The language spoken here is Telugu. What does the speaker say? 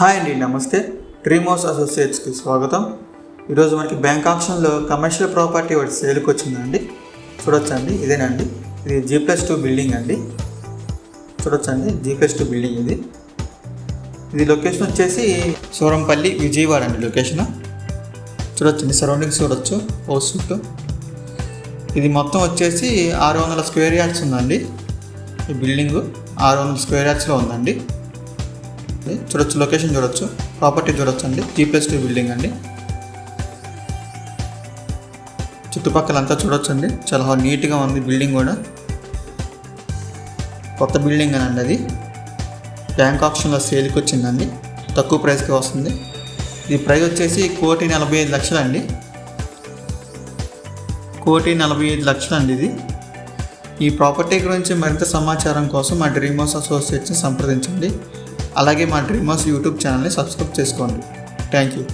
హాయ్ అండి నమస్తే. డ్రీమోస్ అసోసియేట్స్కి స్వాగతం. ఈరోజు మనకి బ్యాంక్ ఆప్షన్లో కమర్షియల్ ప్రాపర్టీ ఒకటి సేల్కి వచ్చిందండి చూడొచ్చండి ఇదేనండి. ఇది జీ ప్లస్ టూ బిల్డింగ్ అండి. చూడొచ్చండి జీ ప్లస్ టూ బిల్డింగ్ ఇది. ఇది లొకేషన్ వచ్చేసి సూరంపల్లి విజయవాడ అండి లొకేషన్. చూడొచ్చండి సరౌండింగ్స్ చూడొచ్చు హౌస్ చుట్టూ. ఇది మొత్తం వచ్చేసి ఆరు వందల స్క్వేర్ యార్డ్స్ ఉందండి. ఈ బిల్డింగ్ ఆరు వందల స్క్వేర్ యార్డ్స్లో ఉందండి. చూడొచ్చు లొకేషన్ చూడొచ్చు ప్రాపర్టీ చూడొచ్చు అండి. జీ ప్లస్ టూ బిల్డింగ్ అండి. చుట్టుపక్కల అంతా చూడొచ్చు అండి. చాలా నీట్గా ఉంది బిల్డింగ్ కూడా. కొత్త బిల్డింగ్ అండి అది. బ్యాంక్ ఆప్షన్లో సేల్కి వచ్చిందండి. తక్కువ ప్రైస్కి వస్తుంది. ఇది ప్రైస్ వచ్చేసి కోటి నలభై ఐదు లక్షలు అండి కోటి నలభై ఐదు లక్షలు అండి ఇది. ఈ ప్రాపర్టీ గురించి మరింత సమాచారం కోసం మా డ్రీమోస్ అసోసియేట్స్ని సంప్రదించండి. అలాగే మా డ్రీమోస్ యూట్యూబ్ ఛానల్ని సబ్స్క్రైబ్ చేసుకోండి. Thank you.